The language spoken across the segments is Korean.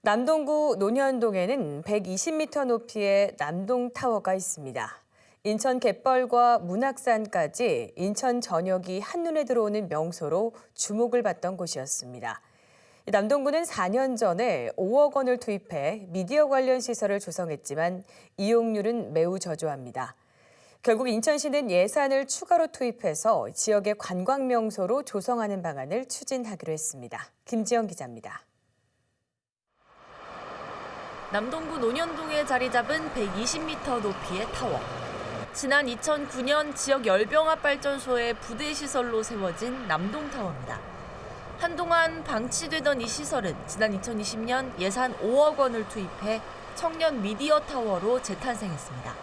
남동구 논현동에는 120m 높이의 남동타워가 있습니다. 인천 갯벌과 문학산까지 인천 전역이 한눈에 들어오는 명소로 주목을 받던 곳이었습니다. 남동구는 4년 전에 5억 원을 투입해 미디어 관련 시설을 조성했지만 이용률은 매우 저조합니다. 결국 인천시는 예산을 추가로 투입해서 지역의 관광 명소로 조성하는 방안을 추진하기로 했습니다. 김지영 기자입니다. 남동구 논현동에 자리 잡은 120m 높이의 타워. 지난 2009년 지역 열병합 발전소의 부대 시설로 세워진 남동타워입니다. 한동안 방치되던 이 시설은 지난 2020년 예산 5억 원을 투입해 청년 미디어 타워로 재탄생했습니다.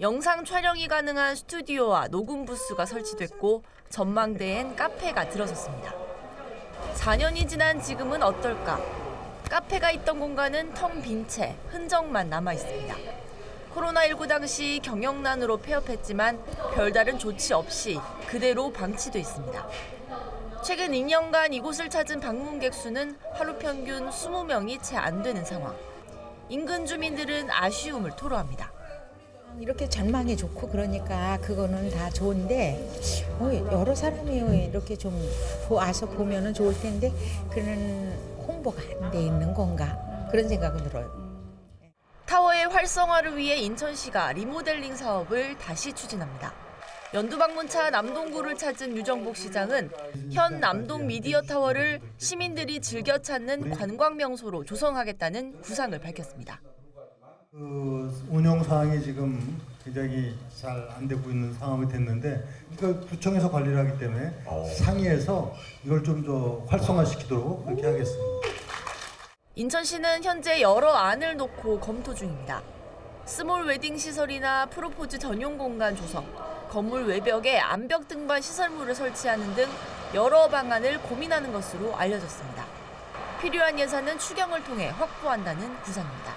영상 촬영이 가능한 스튜디오와 녹음 부스가 설치됐고 전망대엔 카페가 들어섰습니다. 4년이 지난 지금은 어떨까? 카페가 있던 공간은 텅 빈 채 흔적만 남아 있습니다. 코로나19 당시 경영난으로 폐업했지만 별다른 조치 없이 그대로 방치돼 있습니다. 최근 2년간 이곳을 찾은 방문객 수는 하루 평균 20명이 채 안 되는 상황. 인근 주민들은 아쉬움을 토로합니다. 이렇게 전망이 좋고 그러니까 그거는 다 좋은데 어, 여러 사람이 이렇게 좀 와서 보면은 좋을 텐데 그런 홍보가 안 돼 있는 건가 그런 생각은 들어요. 타워의 활성화를 위해 인천시가 리모델링 사업을 다시 추진합니다. 연두 방문차 남동구를 찾은 유정복 시장은 현 남동 미디어 타워를 시민들이 즐겨 찾는 관광 명소로 조성하겠다는 구상을 밝혔습니다. 그 운영 사항이 지금 굉장히 잘 안 되고 있는 상황이 됐는데 이걸 구청에서 관리를 하기 때문에 상의해서 이걸 좀 더 활성화시키도록 그렇게 하겠습니다. 인천시는 현재 여러 안을 놓고 검토 중입니다. 스몰 웨딩 시설이나 프로포즈 전용 공간 조성, 건물 외벽에 암벽 등반 시설물을 설치하는 등 여러 방안을 고민하는 것으로 알려졌습니다. 필요한 예산은 추경을 통해 확보한다는 구상입니다.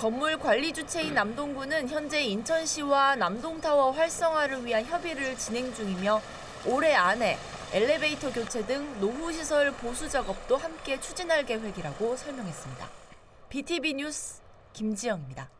건물 관리 주체인 남동구는 현재 인천시와 남동타워 활성화를 위한 협의를 진행 중이며 올해 안에 엘리베이터 교체 등 노후 시설 보수 작업도 함께 추진할 계획이라고 설명했습니다. BTV 뉴스 김지영입니다.